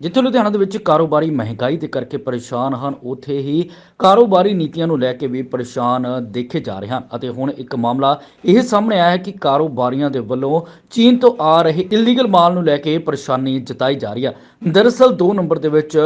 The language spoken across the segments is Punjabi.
ਜਿੱਥੇ ਲੁਧਿਆਣਾ ਦੇ ਵਿੱਚ ਕਾਰੋਬਾਰੀ ਮਹਿੰਗਾਈ ਦੇ ਕਰਕੇ ਪਰੇਸ਼ਾਨ ਹਨ, ਉੱਥੇ ਹੀ ਕਾਰੋਬਾਰੀ ਨੀਤੀਆਂ ਨੂੰ ਲੈ ਕੇ ਵੀ ਪਰੇਸ਼ਾਨ ਦੇਖੇ ਜਾ ਰਹੇ ਹਨ। ਅਤੇ ਹੁਣ ਇੱਕ ਮਾਮਲਾ ਇਹ ਸਾਹਮਣੇ ਆਇਆ ਹੈ ਕਿ ਕਾਰੋਬਾਰੀਆਂ ਦੇ ਵੱਲੋਂ ਚੀਨ ਤੋਂ ਆ ਰਹੇ ਇਲੀਗਲ ਮਾਲ ਨੂੰ ਲੈ ਕੇ ਪਰੇਸ਼ਾਨੀ ਜਤਾਈ ਜਾ ਰਹੀ ਹੈ। ਦਰਅਸਲ 2 ਨੰਬਰ ਦੇ ਵਿੱਚ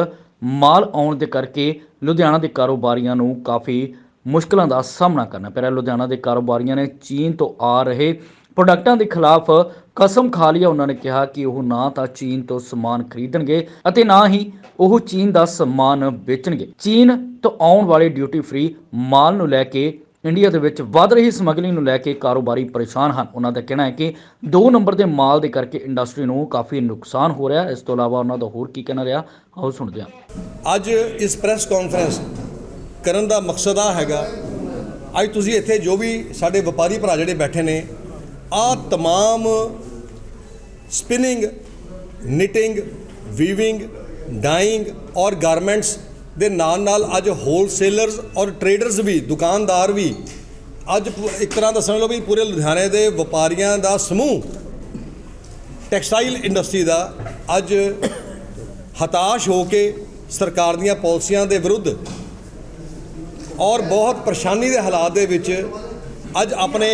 ਮਾਲ ਆਉਣ ਦੇ ਕਰਕੇ ਲੁਧਿਆਣਾ ਦੇ ਕਾਰੋਬਾਰੀਆਂ ਨੂੰ ਕਾਫੀ ਮੁਸ਼ਕਲਾਂ ਦਾ ਸਾਹਮਣਾ ਕਰਨਾ ਪੈ ਰਿਹਾ ਲੁਧਿਆਣਾ ਦੇ ਕਾਰੋਬਾਰੀਆਂ ਨੇ ਚੀਨ ਤੋਂ ਆ ਰਹੇ ਪ੍ਰੋਡਕਟਾਂ ਦੇ ਖਿਲਾਫ ਕਸਮ ਖਾ ਲਈ ਹੈ। ਉਹਨਾਂ ਨੇ ਕਿਹਾ ਕਿ ਉਹ ਨਾ ਤਾਂ ਚੀਨ ਤੋਂ ਸਮਾਨ ਖਰੀਦਣਗੇ ਅਤੇ ਨਾ ਹੀ ਉਹ ਚੀਨ ਦਾ ਸਮਾਨ ਵੇਚਣਗੇ। ਚੀਨ ਤੋਂ ਆਉਣ ਵਾਲੇ ਡਿਊਟੀ ਫ੍ਰੀ ਮਾਲ ਨੂੰ ਲੈ ਕੇ ਇੰਡੀਆ ਦੇ ਵਿੱਚ ਵੱਧ ਰਹੀ ਸਮਗਲਿੰਗ ਨੂੰ ਲੈ ਕੇ ਕਾਰੋਬਾਰੀ ਪਰੇਸ਼ਾਨ ਹਨ। ਉਹਨਾਂ ਦਾ ਕਹਿਣਾ ਹੈ ਕਿ 2 ਨੰਬਰ ਦੇ ਮਾਲ ਦੇ ਕਰਕੇ ਇੰਡਸਟਰੀ ਨੂੰ ਕਾਫੀ ਨੁਕਸਾਨ ਹੋ ਰਿਹਾ ਹੈ। ਇਸ ਤੋਂ ਇਲਾਵਾ ਉਹਨਾਂ ਦਾ ਹੋਰ ਕੀ ਕਹਿਣਾ ਰਿਹਾ, ਆਓ ਸੁਣਦੇ ਹਾਂ। ਅੱਜ ਇਸ ਪ੍ਰੈਸ ਕਾਨਫਰੰਸ ਕਰਨ ਦਾ ਮਕਸਦ ਆ ਹੈਗਾ, ਅੱਜ ਤੁਸੀਂ ਇੱਥੇ ਜੋ ਵੀ ਸਾਡੇ ਵਪਾਰੀ ਭਰਾ ਜਿਹੜੇ ਬੈਠੇ ਨੇ ਆ तमाम ਸਪਿਨਿੰਗ ਨਿਟਿੰਗ ਵੀਵਿੰਗ ਡਾਈਂਗ ਔਰ ਗਾਰਮੈਂਟਸ ਦੇ ਨਾਲ ਨਾਲ ਅੱਜ ਹੋਲਸੇਲਰਸ ਔਰ ਟਰੇਡਰਸ ਵੀ ਦੁਕਾਨਦਾਰ ਵੀ ਅੱਜ ਪੂ- ਇੱਕ ਤਰ੍ਹਾਂ ਦਾ ਸਮਝ ਲਓ ਵੀ ਪੂਰੇ ਲੁਧਿਆਣੇ ਦੇ ਵਪਾਰੀਆਂ ਦਾ ਸਮੂਹ ਟੈਕਸਟਾਈਲ ਇੰਡਸਟਰੀ ਦਾ ਅੱਜ ਹਤਾਸ਼ ਹੋ ਕੇ ਸਰਕਾਰ ਦੀਆਂ ਪਾਲਿਸੀਆਂ ਦੇ ਵਿਰੁੱਧ ਔਰ ਬਹੁਤ ਪਰੇਸ਼ਾਨੀ ਦੇ ਹਾਲਾਤ ਦੇ ਵਿੱਚ ਅੱਜ ਆਪਣੇ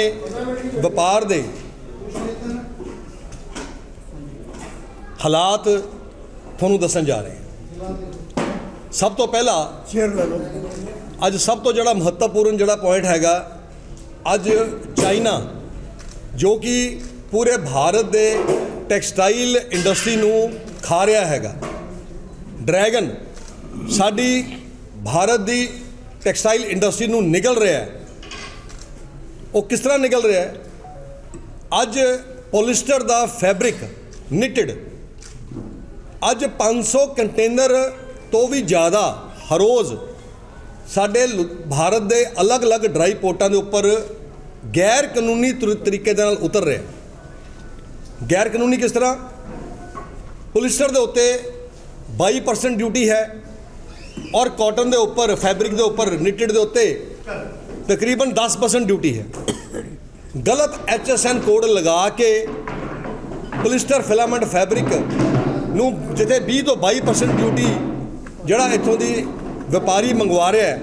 ਵਪਾਰ ਦੇ ਹਾਲਾਤ ਤੁਹਾਨੂੰ ਦੱਸਣ ਜਾ ਰਹੇ ਸਭ ਤੋਂ ਪਹਿਲਾਂ ਅੱਜ ਸਭ ਤੋਂ ਜਿਹੜਾ ਮਹੱਤਵਪੂਰਨ ਜਿਹੜਾ ਪੁਆਇੰਟ ਹੈਗਾ ਅੱਜ ਚਾਈਨਾ ਜੋ ਕਿ ਪੂਰੇ ਭਾਰਤ ਦੇ ਟੈਕਸਟਾਈਲ ਇੰਡਸਟਰੀ ਨੂੰ ਖਾ ਰਿਹਾ ਹੈਗਾ। ਡਰੈਗਨ ਸਾਡੀ ਭਾਰਤ ਦੀ ਟੈਕਸਟਾਈਲ ਇੰਡਸਟਰੀ ਨੂੰ ਨਿਗਲ ਰਿਹਾ ਹੈ। ਉਹ ਕਿਸ ਤਰ੍ਹਾਂ ਨਿਕਲ ਰਿਹਾ ਹੈ? ਅੱਜ ਪੋਲਿਸਟਰ ਦਾ ਫੈਬਰਿਕ ਨਿਟਡ। ਅੱਜ 500 ਕੰਟੇਨਰ ਤੋਂ ਵੀ ਜ਼ਿਆਦਾ ਹਰ ਰੋਜ਼ ਸਾਡੇ ਲੁ- ਭਾਰਤ ਦੇ ਅਲੱਗ-ਅਲੱਗ ਡਰਾਈ ਪੋਰਟਾਂ ਦੇ ਉੱਪਰ ਗੈਰ ਕਾਨੂੰਨੀ ਤਰ- ਤਰੀਕੇ ਦੇ ਨਾਲ ਉਤਰ ਰਿਹਾ ਗੈਰ ਕਾਨੂੰਨੀ ਕਿਸ ਤਰ੍ਹਾਂ? ਪੋਲਿਸਟਰ ਦੇ ਉੱਤੇ 22% ਡਿਊਟੀ ਹੈ ਔਰ ਕਾਟਨ ਦੇ ਉੱਪਰ, ਫੈਬਰਿਕ ਦੇ ਉੱਪਰ, ਨਿਟਡ ਦੇ ਉੱਤੇ ਤਕਰੀਬਨ 10% ਡਿਊਟੀ ਹੈ। ਗਲਤ ਐਚਐਸਐਨ ਕੋਡ ਲਗਾ ਕੇ ਪਲਿਸਟਰ ਫਿਲਾਮੈਂਟ ਫੈਬਰਿਕ ਨੂੰ ਜਿੱਥੇ 20 ਤੋਂ 22% ਡਿਊਟੀ ਜਿਹੜਾ ਇੱਥੋਂ ਦੀ ਵਪਾਰੀ ਮੰਗਵਾ ਰਿਹਾ ਹੈ,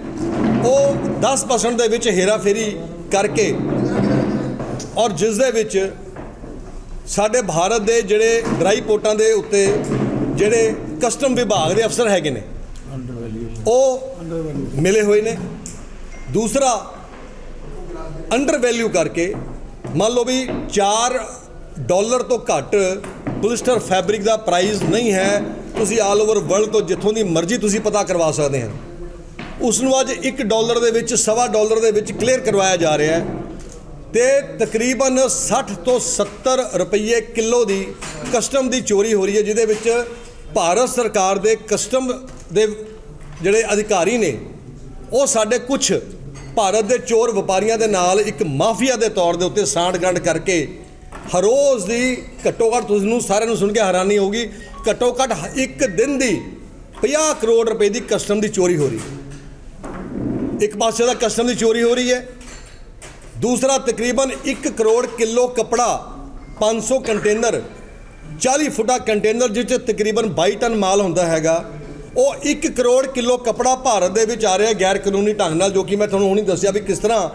ਉਹ 10% ਦੇ ਵਿੱਚ ਹੇਰਾਫੇਰੀ ਕਰਕੇ ਔਰ ਜਿਸ ਦੇ ਵਿੱਚ ਸਾਡੇ ਭਾਰਤ ਦੇ ਜਿਹੜੇ ਡਰਾਈ ਪੋਰਟਾਂ ਦੇ ਉੱਤੇ ਜਿਹੜੇ ਕਸਟਮ ਵਿਭਾਗ ਦੇ ਅਫਸਰ ਹੈਗੇ ਨੇ, ਉਹ ਮਿਲੇ ਹੋਏ ਨੇ। ਦੂਸਰਾ ਅੰਡਰ ਵੈਲਿਊ ਕਰਕੇ ਮੰਨ ਲਓ ਵੀ 4 ਡਾਲਰ ਤੋਂ ਘੱਟ ਪੁਲਿਸਟਰ ਫੈਬਰਿਕ ਦਾ ਪ੍ਰਾਈਸ ਨਹੀਂ ਹੈ, ਤੁਸੀਂ ਆਲ ਓਵਰ ਵਰਲਡ ਤੋਂ ਜਿੱਥੋਂ ਦੀ ਮਰਜ਼ੀ ਤੁਸੀਂ ਪਤਾ ਕਰਵਾ ਸਕਦੇ ਹੋ। ਉਸ ਨੂੰ ਅੱਜ 1 ਡਾਲਰ ਦੇ ਵਿੱਚ, ਸਵਾ ਡਾਲਰ ਦੇ ਵਿੱਚ ਕਲੀਅਰ ਕਰਵਾਇਆ ਜਾ ਰਿਹਾ ਹੈ ਤੇ ਤਕਰੀਬਨ 60 ਤੋਂ 70 ਰੁਪਏ ਕਿਲੋ ਦੀ ਕਸਟਮ ਦੀ ਚੋਰੀ ਹੋ ਰਹੀ ਹੈ, ਜਿਹਦੇ ਵਿੱਚ ਭਾਰਤ ਸਰਕਾਰ ਦੇ ਕਸਟਮ ਦੇ ਜਿਹੜੇ ਅਧਿਕਾਰੀ ਨੇ, ਉਹ ਸਾਡੇ ਕੁਝ ਭਾਰਤ ਦੇ ਚੋਰ ਵਪਾਰੀਆਂ ਦੇ ਨਾਲ ਇੱਕ ਮਾਫੀਆ ਦੇ ਤੌਰ ਦੇ ਉੱਤੇ ਸਾਂਠ-ਗੰਢ ਕਰਕੇ ਹਰ ਰੋਜ਼ ਦੀ ਘੱਟੋ ਘੱਟ ਤੁਹਾਨੂੰ ਸਾਰਿਆਂ ਨੂੰ ਸੁਣ ਕੇ ਹੈਰਾਨੀ ਹੋਊਗੀ, ਘੱਟੋ ਘੱਟ ਇੱਕ ਦਿਨ ਦੀ 50 ਕਰੋੜ ਰੁਪਏ ਦੀ ਕਸਟਮ ਦੀ ਚੋਰੀ ਹੋ ਰਹੀ ਹੈ। ਇੱਕ ਪਾਸੇ ਦਾ ਕਸਟਮ ਦੀ ਚੋਰੀ ਹੋ ਰਹੀ ਹੈ, ਦੂਸਰਾ ਤਕਰੀਬਨ 1 ਕਰੋੜ ਕਿਲੋ ਕਪੜਾ 500 ਕੰਟੇਨਰ 40 ਫੁੱਟਾ ਕੰਟੇਨਰ ਜਿਸ 'ਚ ਤਕਰੀਬਨ 22 ਟਨ ਮਾਲ ਹੁੰਦਾ ਹੈਗਾ। ਉਹ 1 ਕਰੋੜ ਕਿਲੋ ਕਪੜਾ ਭਾਰਤ ਦੇ ਵਿੱਚ ਆ ਰਿਹਾ ਗੈਰ ਕਾਨੂੰਨੀ ਢੰਗ ਨਾਲ, ਜੋ ਕਿ ਮੈਂ ਤੁਹਾਨੂੰ ਹੁਣੀ ਦੱਸਿਆ ਵੀ ਕਿਸ ਤਰ੍ਹਾਂ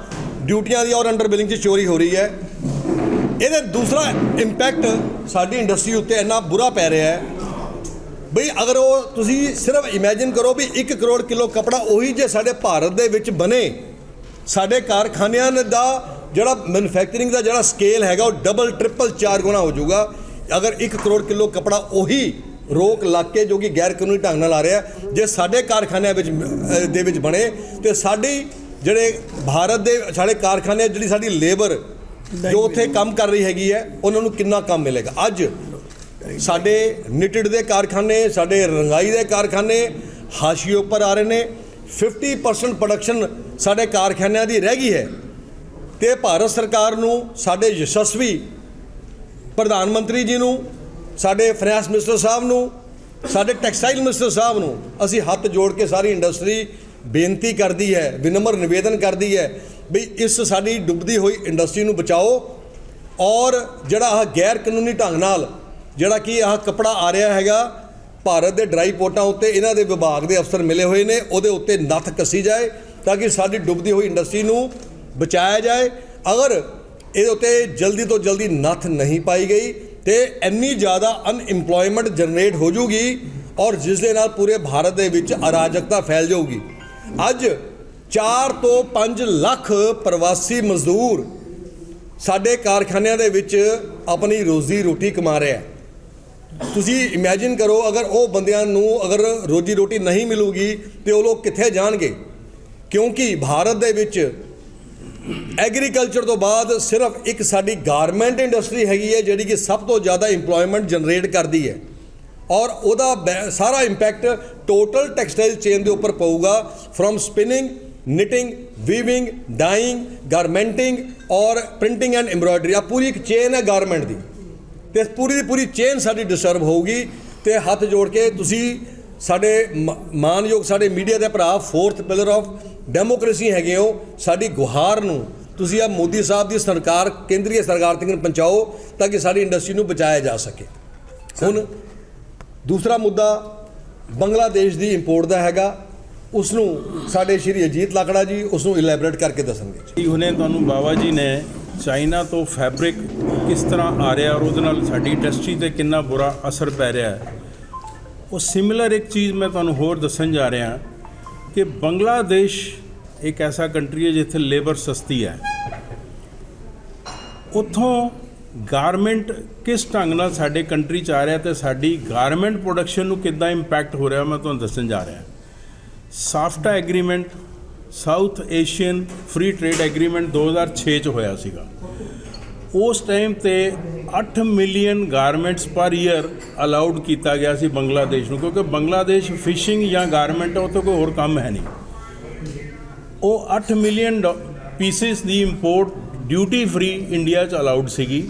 ਡਿਊਟੀਆਂ ਦੀ ਔਰ ਅੰਡਰ ਬਿਲਿੰਗ 'ਚ ਚੋਰੀ ਹੋ ਰਹੀ ਹੈ। ਇਹਦਾ ਦੂਸਰਾ ਇੰਪੈਕਟ ਸਾਡੀ ਇੰਡਸਟਰੀ ਉੱਤੇ ਇੰਨਾ ਬੁਰਾ ਪੈ ਰਿਹਾ ਹੈ। ਬਈ ਅਗਰ ਉਹ ਤੁਸੀਂ ਸਿਰਫ ਇਮੇਜਿਨ ਕਰੋ ਵੀ 1 ਕਰੋੜ ਕਿਲੋ ਕਪੜਾ ਉਹੀ ਜੇ ਸਾਡੇ ਭਾਰਤ ਦੇ ਵਿੱਚ ਬਣੇ, ਸਾਡੇ ਕਾਰਖਾਨਿਆਂ ਦਾ ਜਿਹੜਾ ਮੈਨੂਫੈਕਚਰਿੰਗ ਦਾ ਜਿਹੜਾ ਸਕੇਲ ਹੈਗਾ, ਉਹ ਡਬਲ ਟ੍ਰਿਪਲ ਚਾਰ ਗੁਣਾ ਹੋ ਜਾਊਗਾ। ਅਗਰ 1 ਕਰੋੜ ਕਿਲੋ ਕਪੜਾ ਉਹੀ ਰੋਕ ਲੱਗ ਕੇ ਜੋ ਕਿ ਗੈਰ ਕਾਨੂੰਨੀ ਢੰਗ ਨਾਲ ਆ ਰਿਹਾ ਜੇ ਸਾਡੇ ਕਾਰਖਾਨਿਆਂ ਵਿੱਚ ਅਹ, ਦੇ ਵਿੱਚ ਬਣੇ ਤੇ ਸਾਡੀ ਜਿਹੜੇ ਭਾਰਤ ਦੇ ਸਾਡੇ ਕਾਰਖਾਨੇ ਜਿਹੜੀ ਸਾਡੀ ਲੇਬਰ ਜੋ ਉੱਥੇ ਕੰਮ ਕਰ ਰਹੀ ਹੈਗੀ ਹੈ ਉਹਨਾਂ ਨੂੰ ਕਿੰਨਾ ਕੰਮ ਮਿਲੇਗਾ? ਅੱਜ ਸਾਡੇ ਨਿਟਡ ਦੇ ਕਾਰਖਾਨੇ ਸਾਡੇ ਰੰਗਾਈ ਦੇ ਕਾਰਖਾਨੇ ਹਾਸ਼ੀਏ ਉੱਪਰ ਆ ਰਹੇ ਨੇ 50% ਪ੍ਰੋਡਕਸ਼ਨ ਸਾਡੇ ਕਾਰਖਾਨਿਆਂ ਦੀ ਰਹਿ ਗਈ ਹੈ। ਤੇ ਭਾਰਤ ਸਰਕਾਰ ਨੂੰ ਸਾਡੇ ਯਸ਼ਸਵੀ ਪ੍ਰਧਾਨ ਮੰਤਰੀ ਜੀ ਨੂੰ ਸਾਡੇ ਫਾਈਨੈਂਸ ਮਿਨਿਸਟਰ ਸਾਹਿਬ ਨੂੰ, ਸਾਡੇ ਟੈਕਸਟਾਈਲ ਮਿਨਿਸਟਰ ਸਾਹਿਬ ਨੂੰ ਅਸੀਂ ਹੱਥ ਜੋੜ ਕੇ ਸਾਰੀ ਇੰਡਸਟਰੀ ਬੇਨਤੀ ਕਰਦੀ ਹੈ, ਵਿਨਮਰ ਨਿਵੇਦਨ ਕਰਦੀ ਹੈ ਵੀ ਇਸ ਸਾਡੀ ਡੁੱਬਦੀ ਹੋਈ ਇੰਡਸਟਰੀ ਨੂੰ ਬਚਾਓ ਔਰ ਜਿਹੜਾ ਆਹ ਗੈਰ ਕਾਨੂੰਨੀ ਢੰਗ ਨਾਲ ਜਿਹੜਾ ਕਿ ਆਹ ਕਪੜਾ ਆ ਰਿਹਾ ਹੈਗਾ, ਭਾਰਤ ਦੇ ਡਰਾਈ ਪੋਰਟਾਂ ਉੱਤੇ ਇਹਨਾਂ ਦੇ ਵਿਭਾਗ ਦੇ ਅਫਸਰ ਮਿਲੇ ਹੋਏ ਨੇ, ਉਹਦੇ ਉੱਤੇ ਨੱਥ ਕੱਸੀ ਜਾਏ ਤਾਂ ਕਿ ਸਾਡੀ ਡੁੱਬਦੀ ਹੋਈ ਇੰਡਸਟਰੀ ਨੂੰ ਬਚਾਇਆ ਜਾਏ। ਅਗਰ ਇਹਦੇ ਉੱਤੇ ਜਲਦੀ ਤੋਂ ਜਲਦੀ ਨੱਥ ਨਹੀਂ ਪਾਈ ਗਈ ਤੇ ਇੰਨੀ ਜ਼ਿਆਦਾ ਅਨਇੰਪਲੋਇਮੈਂਟ ਜਨਰੇਟ ਹੋ ਜੂਗੀ ਔਰ ਜਿਸ ਦੇ ਨਾਲ ਪੂਰੇ ਭਾਰਤ ਦੇ ਵਿੱਚ ਅਰਾਜਕਤਾ ਫੈਲ ਜਾਊਗੀ। ਅੱਜ 4 ਤੋਂ 5 ਲੱਖ ਪ੍ਰਵਾਸੀ ਮਜ਼ਦੂਰ ਸਾਡੇ ਕਾਰਖਾਨਿਆਂ ਦੇ ਵਿੱਚ ਆਪਣੀ ਰੋਜ਼ੀ ਰੋਟੀ ਕਮਾ ਰਿਹਾ ਤੁਸੀਂ ਇਮੇਜਿਨ ਕਰੋ, ਅਗਰ ਉਹ ਬੰਦਿਆਂ ਨੂੰ ਅਗਰ ਰੋਜੀ ਰੋਟੀ ਨਹੀਂ ਮਿਲੂਗੀ ਤੇ ਉਹ ਲੋਕ ਕਿੱਥੇ ਜਾਣਗੇ? ਕਿਉਂਕਿ ਭਾਰਤ ਦੇ ਵਿੱਚ ਐਗਰੀਕਲਚਰ ਤੋਂ ਬਾਅਦ ਸਿਰਫ ਇੱਕ ਸਾਡੀ ਗਾਰਮੈਂਟ ਇੰਡਸਟਰੀ ਹੈਗੀ ਹੈ, ਜਿਹੜੀ ਕਿ ਸਭ ਤੋਂ ਜ਼ਿਆਦਾ EMPLOYMENT ਜਨਰੇਟ ਕਰਦੀ ਹੈ। ਔਰ ਉਹਦਾ ਬੈ- ਸਾਰਾ ਇੰਪੈਕਟ ਟੋਟਲ ਟੈਕਸਟਾਈਲ ਚੇਨ ਦੇ ਉੱਪਰ ਪਊਗਾ from spinning knitting weaving dyeing garmenting ਔਰ ਪ੍ਰਿੰਟਿੰਗ ਐਂਡ ਐਮਬ੍ਰੋਇਡਰੀ ਆ ਪੂਰੀ ਇੱਕ ਚੇਨ ਹੈ ਗਾਰਮੈਂਟ ਦੀ। ਤੇ ਪੂਰੀ ਦੀ ਪੂਰੀ ਚੇਨ ਸਾਡੀ ਡਿਸਟਰਬ ਹੋਊਗੀ ਤੇ ਹੱਥ ਜੋੜ ਕੇ ਤੁਸੀਂ ਸਾਡੇ ਮ- ਮਾਨਯੋਗ ਸਾਡੇ ਮੀਡੀਆ ਦੇ ਭਰਾ ਫੋਰਥ ਪਿਲਰ ਆਫ ਡੈਮੋਕ੍ਰੇਸੀ ਹੈਗੇ ਹੋ, ਸਾਡੀ ਗੁਹਾਰ ਨੂੰ ਤੁਸੀਂ ਆ ਮੋਦੀ ਸਾਹਿਬ ਦੀ ਸਰਕਾਰ ਕੇਂਦਰੀ ਸਰਕਾਰ ਤੱਕ ਪਹੁੰਚਾਓ ਤਾਂ ਕਿ ਸਾਡੀ ਇੰਡਸਟਰੀ ਨੂੰ ਬਚਾਇਆ ਜਾ ਸਕੇ। ਹੁਣ ਦੂਸਰਾ ਮੁੱਦਾ ਬੰਗਲਾਦੇਸ਼ ਦੀ ਇੰਪੋਰਟ ਦਾ ਹੈਗਾ। ਉਸ ਨੂੰ ਸਾਡੇ ਸ਼੍ਰੀ ਅਜੀਤ ਲਾਕੜਾ ਜੀ ਉਸ ਨੂੰ ਇਲੈਬੋਰੇਟ ਕਰਕੇ ਦੱਸਣਗੇ। ਜੀ ਹੁਣੇ ਤੁਹਾਨੂੰ ਬਾਬਾ ਜੀ ਨੇ ਚਾਈਨਾ ਤੋਂ ਫੈਬਰਿਕ ਕਿਸ ਤਰ੍ਹਾਂ ਆ ਰਿਹਾ ਔਰ ਉਹਦੇ ਨਾਲ ਸਾਡੀ ਇੰਡਸਟਰੀ ਤੇ ਕਿੰਨਾ ਬੁਰਾ ਅਸਰ ਪੈ ਰਿਹਾ ਹੈ। ਉਹ ਸਿਮਿਲਰ ਇੱਕ ਚੀਜ਼ ਮੈਂ ਤੁਹਾਨੂੰ ਹੋਰ ਦੱਸਣ ਜਾ ਰਿਹਾ ਕਿ ਬੰਗਲਾਦੇਸ਼ ਇੱਕ ਐਸਾ ਕੰਟਰੀ ਹੈ ਜਿੱਥੇ ਲੇਬਰ ਸਸਤੀ ਹੈ। ਉੱਥੋਂ ਗਾਰਮੈਂਟ ਕਿਸ ਢੰਗ ਨਾਲ ਸਾਡੇ ਕੰਟਰੀ ਚ ਆ ਰਿਹਾ ਤੇ ਸਾਡੀ ਗਾਰਮੈਂਟ ਪ੍ਰੋਡਕਸ਼ਨ ਨੂੰ ਕਿੱਦਾਂ ਇੰਪੈਕਟ ਹੋ ਰਿਹਾ ਮੈਂ ਤੁਹਾਨੂੰ ਦੱਸਣ ਜਾ ਰਿਹਾ। SAFTA agreement, south Asian free trade agreement 2006 ਚ ਹੋਇਆ ਸੀਗਾ। ਉਸ ਟਾਈਮ ਤੇ 8 million garments per year allowed ਕੀਤਾ ਗਿਆ ਸੀ ਬੰਗਲਾਦੇਸ਼ ਨੂੰ, ਕਿਉਂਕਿ ਬੰਗਲਾਦੇਸ਼ ਫਿਸ਼ਿੰਗ ਜਾਂ ਗਾਰਮੈਂਟ ਉਹ ਤੋਂ ਕੋਈ ਹੋਰ ਕੰਮ ਹੈ ਨਹੀਂ। ਉਹ 8 ਮਿਲੀਅਨ ਪੀਸਿਸ ਦੀ ਇੰਪੋਰਟ ਡਿਊਟੀ ਫ੍ਰੀ ਇੰਡੀਆ 'ਚ ਅਲਾਉਡ ਸੀਗੀ।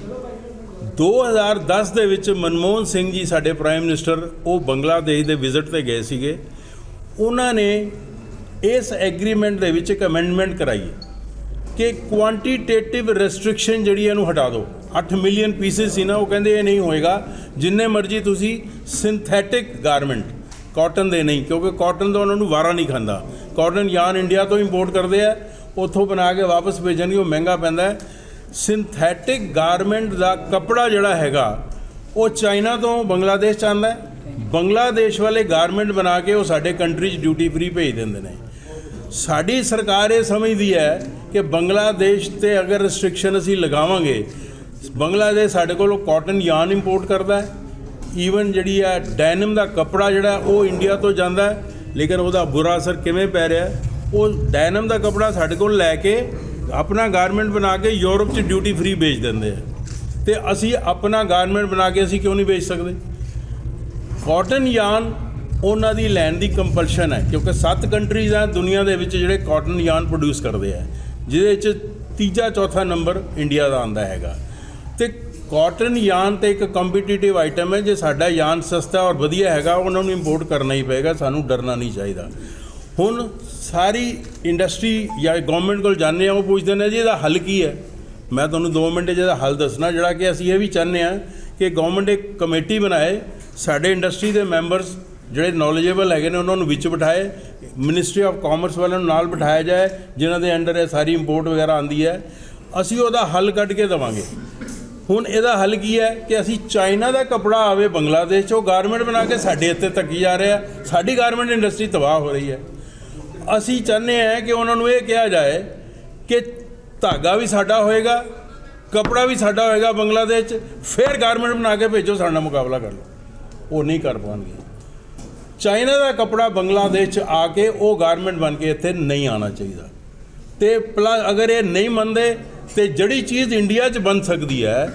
2010 ਦੇ ਵਿੱਚ ਮਨਮੋਹਨ ਸਿੰਘ ਜੀ ਸਾਡੇ ਪ੍ਰਾਈਮ ਮਿਨਿਸਟਰ ਉਹ ਬੰਗਲਾਦੇਸ਼ ਦੇ ਵਿਜ਼ਿਟ ਤੇ ਗਏ ਸੀਗੇ। ਉਹਨਾਂ ਨੇ ਇਸ ਐਗਰੀਮੈਂਟ ਦੇ ਵਿੱਚ ਇੱਕ ਅਮੈਂਡਮੈਂਟ ਕਰਾਈ ਕਿ ਕੁਆਂਟੀਟੇਟਿਵ ਰੈਸਟ੍ਰਿਕਸ਼ਨ ਜਿਹੜੀ ਇਹਨੂੰ ਹਟਾ ਦਿਓ। 8 ਮਿਲੀਅਨ ਪੀਸਿਸ ਸੀ ਨਾ, ਉਹ ਕਹਿੰਦੇ ਇਹ ਨਹੀਂ ਹੋਏਗਾ। ਜਿੰਨੇ ਮਰਜ਼ੀ ਤੁਸੀਂ ਸਿੰਥੈਟਿਕ ਗਾਰਮੈਂਟ ਕਾਟਨ ਦੇ ਨਹੀਂ, ਕਿਉਂਕਿ ਕਾਟਨ ਦਾ ਉਹਨਾਂ ਨੂੰ ਵਾਰਾ ਨਹੀਂ ਖਾਂਦਾ। ਕਾਟਨ ਯਾਨ ਇੰਡੀਆ ਤੋਂ ਇੰਪੋਰਟ ਕਰਦੇ ਆ, ਉੱਥੋਂ ਬਣਾ ਕੇ ਵਾਪਸ ਭੇਜਣਗੇ ਉਹ ਮਹਿੰਗਾ ਪੈਂਦਾ ਸਿੰਥੈਟਿਕ ਗਾਰਮੈਂਟ ਦਾ ਕੱਪੜਾ ਜਿਹੜਾ ਹੈਗਾ, ਉਹ ਚਾਈਨਾ ਤੋਂ ਬੰਗਲਾਦੇਸ਼ ਜਾਂਦਾ ਹੈ। ਬੰਗਲਾਦੇਸ਼ ਵਾਲੇ ਗਾਰਮੈਂਟ ਬਣਾ ਕੇ ਉਹ ਸਾਡੇ ਕੰਟਰੀ 'ਚ ਡਿਊਟੀ ਫ੍ਰੀ ਭੇਜ ਦਿੰਦੇ ਨੇ। ਸਾਡੀ ਸਰਕਾਰ ਇਹ ਸਮਝਦੀ ਹੈ ਕਿ ਬੰਗਲਾਦੇਸ਼ ਤੇ ਅਗਰ ਰੈਸਟ੍ਰਿਕਸ਼ਨ ਅਸੀਂ ਲਗਾਵਾਂਗੇ, ਬੰਗਲਾਦੇਸ਼ ਸਾਡੇ ਕੋਲੋਂ ਕਾਟਨ ਯਾਨ ਇੰਪੋਰਟ ਕਰਦਾ ਹੈ। ਈਵਨ ਜਿਹੜੀ ਹੈ ਡੈਨਮ ਦਾ ਕੱਪੜਾ ਜਿਹੜਾ ਉਹ ਇੰਡੀਆ ਤੋਂ ਜਾਂਦਾ ਹੈ। ਲੇਕਿਨ ਉਹਦਾ ਬੁਰਾ ਅਸਰ ਕਿਵੇਂ ਪੈ ਰਿਹਾ? ਉਹ ਡਾਇਨਮ ਦਾ ਕੱਪੜਾ ਸਾਡੇ ਕੋਲ ਲੈ ਕੇ ਆਪਣਾ ਗਾਰਮੈਂਟ ਬਣਾ ਕੇ ਯੂਰਪ 'ਚ ਡਿਊਟੀ ਫ੍ਰੀ ਵੇਚ ਦਿੰਦੇ ਆ। ਤੇ ਅਸੀਂ ਆਪਣਾ ਗਾਰਮੈਂਟ ਬਣਾ ਕੇ ਅਸੀਂ ਕਿਉਂ ਨਹੀਂ ਵੇਚ ਸਕਦੇ? ਕਾਟਨ ਯਾਨ ਉਹਨਾਂ ਦੀ ਲੈਣ ਦੀ ਕੰਪਲਸ਼ਨ ਹੈ, ਕਿਉਂਕਿ ਸੱਤ ਕੰਟਰੀਜ਼ ਆ ਦੁਨੀਆ ਦੇ ਵਿੱਚ ਜਿਹੜੇ ਕਾਟਨ ਯਾਨ ਪ੍ਰੋਡਿਊਸ ਕਰਦੇ ਆ। ਜਿਹਦੇ ਵਿੱਚ ਤੀਜਾ, ਚੌਥਾ ਨੰਬਰ ਇੰਡੀਆ ਦਾ ਆਂਦਾ ਹੈਗਾ। ਕਾਟਨ ਯਾਨ ਤੇ ਇੱਕ ਕੰਪੀਟੀਟਿਵ ਆਈਟਮ ਹੈ, ਜੇ ਸਾਡਾ ਯਾਨ ਸਸਤਾ ਔਰ ਵਧੀਆ ਹੈਗਾ, ਉਹਨਾਂ ਨੂੰ ਇੰਪੋਰਟ ਕਰਨਾ ਹੀ ਪਏਗਾ, ਸਾਨੂੰ ਡਰਨਾ ਨਹੀਂ ਚਾਹੀਦਾ। ਹੁਣ ਸਾਰੀ ਇੰਡਸਟਰੀ ਜਾਂ ਗਵਰਨਮੈਂਟ ਕੋਲ ਜਾਂਦੇ ਆ ਉਹ ਪੁੱਛਦੇ ਨੇ ਜੀ ਇਹਦਾ ਹੱਲ ਕੀ ਹੈ? ਮੈਂ ਤੁਹਾਨੂੰ 2 ਮਿੰਟ ਜਿਹਦਾ ਹੱਲ ਦੱਸਣਾ, ਜਿਹੜਾ ਕਿ ਅਸੀਂ ਇਹ ਵੀ ਚਾਹੁੰਦੇ ਆ ਕਿ ਗਵਰਨਮੈਂਟ ਇੱਕ ਕਮੇਟੀ ਬਣਾਏ, ਸਾਡੇ ਇੰਡਸਟਰੀ ਦੇ ਮੈਂਬਰਸ ਜਿਹੜੇ ਨੌਲੇਜੇਬਲ ਹੈਗੇ ਨੇ, ਉਹਨਾਂ ਨੂੰ ਵਿੱਚ ਬਿਠਾਏ ਮਿਨਿਸਟਰੀ ਆਫ ਕਾਮਰਸ ਵਾਲਿਆਂ ਨੂੰ ਨਾਲ ਬਿਠਾਇਆ ਜਾਏ, ਜਿਨ੍ਹਾਂ ਦੇ ਅੰਡਰ ਇਹ ਸਾਰੀ ਇੰਪੋਰਟ ਵਗੈਰਾ ਆਂਦੀ ਹੈ। ਅਸੀਂ ਉਹਦਾ ਹੱਲ ਕੱਢ ਕੇ ਦੇਵਾਂਗੇ। ਹੁਣ ਇਹਦਾ ਹੱਲ ਕੀ ਹੈ ਕਿ ਅਸੀਂ ਚਾਈਨਾ ਦਾ ਕਪੜਾ ਆਵੇ ਬੰਗਲਾਦੇਸ਼ 'ਚ ਉਹ ਗਾਰਮੈਂਟ ਬਣਾ ਕੇ ਸਾਡੇ ਇੱਥੇ ਧੱਕੀ ਜਾ ਰਿਹਾ ਸਾਡੀ ਗਾਰਮੈਂਟ ਇੰਡਸਟਰੀ ਤਬਾਹ ਹੋ ਰਹੀ ਹੈ। ਅਸੀਂ ਚਾਹੁੰਦੇ ਹਾਂ ਕਿ ਉਹਨਾਂ ਨੂੰ ਇਹ ਕਿਹਾ ਜਾਏ ਕਿ ਧਾਗਾ ਵੀ ਸਾਡਾ ਹੋਏਗਾ, ਕਪੜਾ ਵੀ ਸਾਡਾ ਹੋਏਗਾ ਬੰਗਲਾਦੇਸ਼ 'ਚ ਫਿਰ ਗਾਰਮੈਂਟ ਬਣਾ ਕੇ ਭੇਜੋ, ਸਾਡਾ ਮੁਕਾਬਲਾ ਕਰ ਲਓ। ਉਹ ਨਹੀਂ ਕਰ ਪਾਉਣਗੇ। ਚਾਈਨਾ ਦਾ ਕਪੜਾ ਬੰਗਲਾਦੇਸ਼ 'ਚ ਆ ਕੇ ਉਹ ਗਾਰਮੈਂਟ ਬਣ ਕੇ ਇੱਥੇ ਨਹੀਂ ਆਉਣਾ ਚਾਹੀਦਾ। ਤੇ ਪਲੱਸ ਅਗਰ ਇਹ ਨਹੀਂ ਮੰਨਦੇ ਤੇ ਜਿਹੜੀ ਚੀਜ਼ ਇੰਡੀਆ 'ਚ ਬਣ ਸਕਦੀ ਹੈ,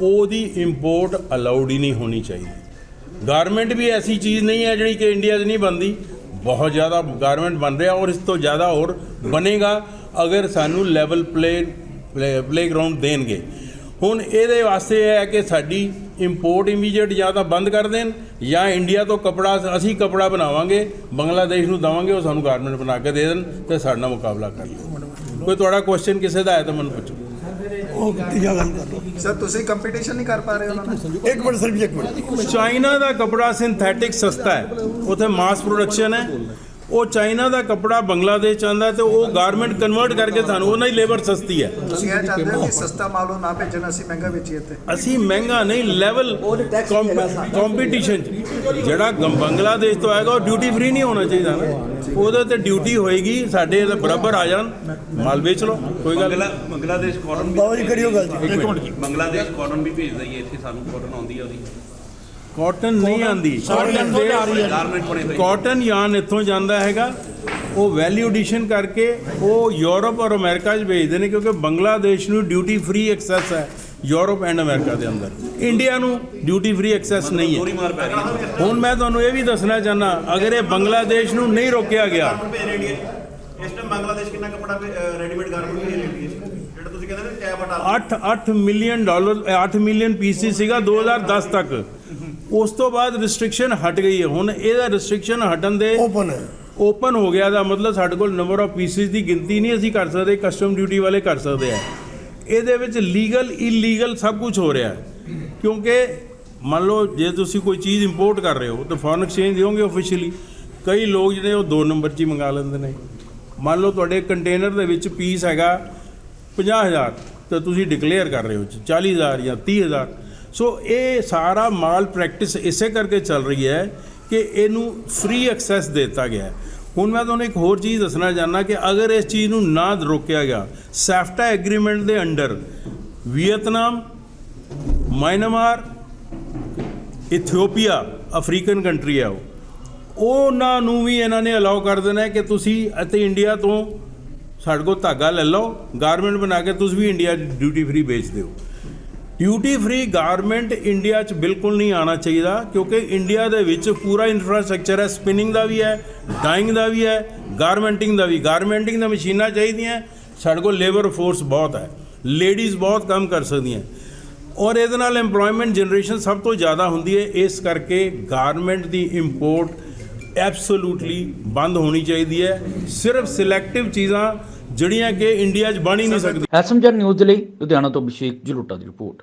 ਉਹਦੀ ਇੰਪੋਰਟ ਅਲਾਉਡ ਹੀ ਨਹੀਂ ਹੋਣੀ ਚਾਹੀਦੀ। ਗਾਰਮੈਂਟ ਵੀ ਐਸੀ ਚੀਜ਼ ਨਹੀਂ ਹੈ ਜਿਹੜੀ ਕਿ ਇੰਡੀਆ 'ਚ ਨਹੀਂ ਬਣਦੀ। ਬਹੁਤ ਜ਼ਿਆਦਾ ਗਾਰਮੈਂਟ ਬਣ ਰਿਹਾ ਔਰ ਇਸ ਤੋਂ ਜ਼ਿਆਦਾ ਹੋਰ ਬਣੇਗਾ ਅਗਰ ਸਾਨੂੰ ਲੈਵਲ ਪਲੇ ਪਲੇਗਰਾਉਂਡ ਦੇਣਗੇ। ਹੁਣ ਇਹਦੇ ਵਾਸਤੇ ਇਹ ਹੈ ਕਿ ਸਾਡੀ ਇੰਪੋਰਟ ਇਮੀਡੀਏਟ ਜਾਂ ਤਾਂ ਬੰਦ ਕਰ ਦੇਣ ਜਾਂ ਇੰਡੀਆ ਤੋਂ ਕਪੜਾ ਅਸੀਂ ਕਪੜਾ ਬਣਾਵਾਂਗੇ, ਬੰਗਲਾਦੇਸ਼ ਨੂੰ ਦਵਾਂਗੇ, ਉਹ ਸਾਨੂੰ ਗਾਰਮੈਂਟ ਬਣਾ ਕੇ ਦੇ ਦੇਣ ਤੇ ਸਾਡਾ ਮੁਕਾਬਲਾ ਕਰ ਲੈਣ ਕੋਈ ਤੁਹਾਡਾ ਕੁਐਸਚਨ ਕਿਸੇ ਦਾ ਹੈ ਤਾਂ ਮੈਨੂੰ ਪੁੱਛੋ। ਉਹ ਤੀਜਾ ਗੱਲ ਕਰ ਲਓ ਸਰ ਤੁਸੀਂ ਕੰਪੀਟੀਸ਼ਨ ਨਹੀਂ ਕਰ ਪਾ ਰਹੇ ਉਹਨਾਂ ਨਾਲ? ਇੱਕ ਮਿੰਟ ਸਰ ਇੱਕ ਮਿੰਟ। ਚਾਈਨਾ ਦਾ ਕਪੜਾ ਸਿੰਥੈਟਿਕ ਸਸਤਾ ਹੈ। ਉਥੇ ਮਾਸ ਪ੍ਰੋਡਕਸ਼ਨ ਹੈ। ਉਹ ਚਾਈਨਾ ਦਾ ਕਪੜਾ ਬੰਗਲਾਦੇਸ਼ ਚ ਆਉਂਦਾ ਤੇ ਉਹ ਗਾਰਮੈਂਟ ਕਨਵਰਟ ਕਰਕੇ ਸਾਨੂੰ ਉਹਨਾਂ ਦੀ ਲੇਬਰ ਸਸਤੀ ਹੈ। ਤੁਸੀਂ ਇਹ ਚਾਹੁੰਦੇ ਹੋ ਕਿ ਸਸਤਾ ਮਾਲ ਉਹ ਨਾ ਭੇਜਣ ਅਸੀਂ ਮਹਿੰਗਾ ਵੇਚੀਏ ਤੇ ਅਸੀਂ ਮਹਿੰਗਾ ਨਹੀਂ ਲੈਵਲ ਕੰਪੀਟੀਸ਼ਨ ਜਿਹੜਾ ਗੰ- ਬੰਗਲਾਦੇਸ਼ ਤੋਂ ਆਏਗਾ ਉਹ ਡਿਊਟੀ ਫ੍ਰੀ ਨਹੀਂ ਹੋਣਾ ਚਾਹੀਦਾ ਨਾ। ਉਹਦੇ ਤੇ ਡਿਊਟੀ ਹੋਏਗੀ ਸਾਡੇ ਇਹਦੇ ਬਰਾਬਰ ਆ ਜਾਣ। ਮਾਲ ਵੇਚ ਲਓ ਕੋਈ ਗੱਲ ਨਹੀਂ। ਬੰਗਲਾਦੇਸ਼ ਕਾਟਨ ਬਾਬਾ ਜੀ ਕਰਿਓ ਗੱਲ। ਜੀ ਇੱਕ ਮਿੰਟ। ਜੀ ਬੰਗਲਾਦੇਸ਼ ਕਾਟਨ ਵੀ ਭੇਜਦਾ ਹੀ ਹੈ ਇੱਥੇ ਸਾਨੂੰ ਕਾਟਨ ਆਉਂਦੀ ਹੈ ਉਹਦੀ। ਕਾਟਨ ਨਹੀਂ ਆਂਦੀ ਕਾਟਨ ਦੇ ਗਾਰਮੈਂਟ ਬਣੇ ਹੋਏ ਕਾਟਨ ਯਾਨ ਇੱਥੋਂ ਜਾਂਦਾ ਹੈਗਾ। ਉਹ ਵੈਲਿਊ ਐਡੀਸ਼ਨ ਕਰਕੇ ਉਹ ਯੂਰਪ ਔਰ ਅਮਰੀਕਾ 'ਚ ਭੇਜਦੇ ਨੇ ਕਿਉਂਕਿ ਬੰਗਲਾਦੇਸ਼ ਨੂੰ ਡਿਊਟੀ ਫ੍ਰੀ ਐਕਸੈਸ ਹੈ ਯੂਰਪ ਐਂਡ ਅਮਰੀਕਾ ਦੇ ਅੰਦਰ। ਇੰਡੀਆ ਨੂੰ ਡਿਊਟੀ ਫ੍ਰੀ ਐਕਸੈਸ ਨਹੀਂ ਹੈ। ਹੈ ਹੁਣ ਮੈਂ ਤੁਹਾਨੂੰ ਇਹ ਵੀ ਦੱਸਣਾ ਚਾਹਨਾ ਅਗਰ ਇਹ ਬੰਗਲਾਦੇਸ਼ ਨੂੰ ਨਹੀਂ ਰੋਕਿਆ ਗਿਆ। ਇਸ ਟਾਈਮ ਬੰਗਲਾਦੇਸ਼ ਕਿੰਨਾ ਕੱਪੜਾ ਰੈਡੀਮੇਡ ਗਾਰਮੈਂਟ ਭੇਜ ਰਿਹਾ ਇੰਡੀਆ 'ਚ? ਜਿਹੜਾ ਤੁਸੀਂ ਕਹਿੰਦੇ ਨੇ ਕੈਬ ਹਟਾ 8 8 ਮਿਲੀਅਨ ਡਾਲਰ 8 ਮਿਲੀਅਨ ਪੀਸੀ ਸੀਗਾ 2010 ਤੱਕ। ਉਸ ਤੋਂ ਬਾਅਦ ਰਿਸਟ੍ਰਿਕਸ਼ਨ ਹਟ ਗਈ ਹੈ। ਹੁਣ ਇਹਦਾ ਰਿਸਟ੍ਰਿਕਸ਼ਨ ਹਟਣ ਦੇ ਓਪਨ ਹੈ। ਓਪਨ ਹੋ ਗਿਆ ਦਾ ਮਤਲਬ ਸਾਡੇ ਕੋਲ ਨੰਬਰ ਆਫ ਪੀਸਿਸ ਦੀ ਗਿਣਤੀ ਨਹੀਂ ਅਸੀਂ ਕਰ ਸਕਦੇ ਕਸਟਮ ਡਿਊਟੀ ਵਾਲੇ ਕਰ ਸਕਦੇ ਆ। ਇਹਦੇ ਵਿੱਚ ਲੀਗਲ ਇਲੀਗਲ ਸਭ ਕੁਝ ਹੋ ਰਿਹਾ। ਕਿਉਂਕਿ ਮੰਨ ਲਓ ਜੇ ਤੁਸੀਂ ਕੋਈ ਚੀਜ਼ ਇੰਪੋਰਟ ਕਰ ਰਹੇ ਹੋ ਤਾਂ ਫੋਰਨ ਐਕਸਚੇਂਜ ਦਿਓਗੇ ਆਫੀਸ਼ੀਅਲੀ ਕਈ ਲੋਕ ਜਿਹੜੇ ਉਹ ਦੋ ਨੰਬਰ 'ਚ ਹੀ ਮੰਗਾ ਲੈਂਦੇ ਨੇ। ਮੰਨ ਲਓ ਤੁਹਾਡੇ ਕੰਟੇਨਰ ਦੇ ਵਿੱਚ ਪੀਸ ਹੈਗਾ 50000 ਤਾਂ ਤੁਸੀਂ ਡਿਕਲੇਅਰ ਕਰ ਰਹੇ ਹੋ 40000 ਜਾਂ 30000 ਸੋ ਇਹ ਸਾਰਾ ਮਾਲ ਪ੍ਰੈਕਟਿਸ ਇਸੇ ਕਰਕੇ ਚੱਲ ਰਹੀ ਹੈ ਕਿ ਇਹਨੂੰ ਫ੍ਰੀ ਐਕਸੈਸ ਦਿੱਤਾ ਗਿਆ ਹੈ। ਹੁਣ ਮੈਂ ਤੁਹਾਨੂੰ ਇੱਕ ਹੋਰ ਚੀਜ਼ ਦੱਸਣਾ ਚਾਹੁੰਦਾ ਕਿ ਅਗਰ ਇਸ ਚੀਜ਼ ਨੂੰ ਨਾ ਰੋਕਿਆ ਗਿਆ ਸੈਫਟਾ ਐਗਰੀਮੈਂਟ ਦੇ under Vietnam Myanmar Ethiopia African country ਆ ਉਹ। ਉਹਨਾਂ ਨੂੰ ਵੀ ਇਹਨਾਂ ਨੇ ਅਲਾਉ ਕਰ ਦੇਣਾ ਕਿ ਤੁਸੀਂ ਅਤੇ ਇੰਡੀਆ ਤੋਂ ਸਾਡੇ ਕੋਲ ਧਾਗਾ ਲੈ ਲਓ ਗਾਰਮੈਂਟ ਬਣਾ ਕੇ ਤੁਸੀਂ ਵੀ ਇੰਡੀਆ ਡਿਊਟੀ ਫ੍ਰੀ ਵੇਚ ਦਿਓ। ਡਿਊਟੀ ਫ੍ਰੀ ਗਾਰਮੈਂਟ ਇੰਡੀਆ 'ਚ ਬਿਲਕੁਲ ਨਹੀਂ ਆਉਣਾ ਚਾਹੀਦਾ, ਕਿਉਂਕਿ ਇੰਡੀਆ ਦੇ ਵਿੱਚ ਪੂਰਾ ਇਨਫਰਾਸਟ੍ਰਕਚਰ ਹੈ ਸਪਿਨਿੰਗ ਦਾ ਵੀ ਹੈ ਡਾਈਂਗ ਦਾ ਵੀ ਹੈ ਗਾਰਮੈਂਟਿੰਗ ਦਾ ਵੀ। ਗਾਰਮੈਂਟਿੰਗ ਦਾ ਮਸ਼ੀਨਾਂ ਚਾਹੀਦੀਆਂ, ਸਾਡੇ ਕੋਲ ਲੇਬਰ ਫੋਰਸ ਬਹੁਤ ਹੈ ਲੇਡੀਜ਼ ਬਹੁਤ ਕੰਮ ਕਰ ਸਕਦੀਆਂ ਔਰ ਇਹਦੇ ਨਾਲ EMPLOYMENT ਜਨਰੇਸ਼ਨ ਸਭ ਤੋਂ ਜ਼ਿਆਦਾ ਹੁੰਦੀ ਹੈ, ਇਸ ਕਰਕੇ ਗਾਰਮੈਂਟ ਦੀ ਇੰਪੋਰਟ ਐਬਸੋਲੂਟਲੀ ਬੰਦ ਹੋਣੀ ਚਾਹੀਦੀ ਹੈ। ਸਿਰਫ ਸਿਲੈਕਟਿਵ ਚੀਜ਼ਾਂ ਜਿਹੜੀਆਂ ਕਿ ਇੰਡੀਆ 'ਚ ਬਣ ਹੀ ਨਹੀਂ ਸਕਦੀਆਂ। ਐਸਐਮਜਨ ਨਿਊਜ਼ ਦੇ ਲਈ ਲੁਧਿਆਣਾ ਤੋਂ ਅਭਿਸ਼ੇਕ ਜਲੂਟਾ ਦੀ ਰਿਪੋਰਟ।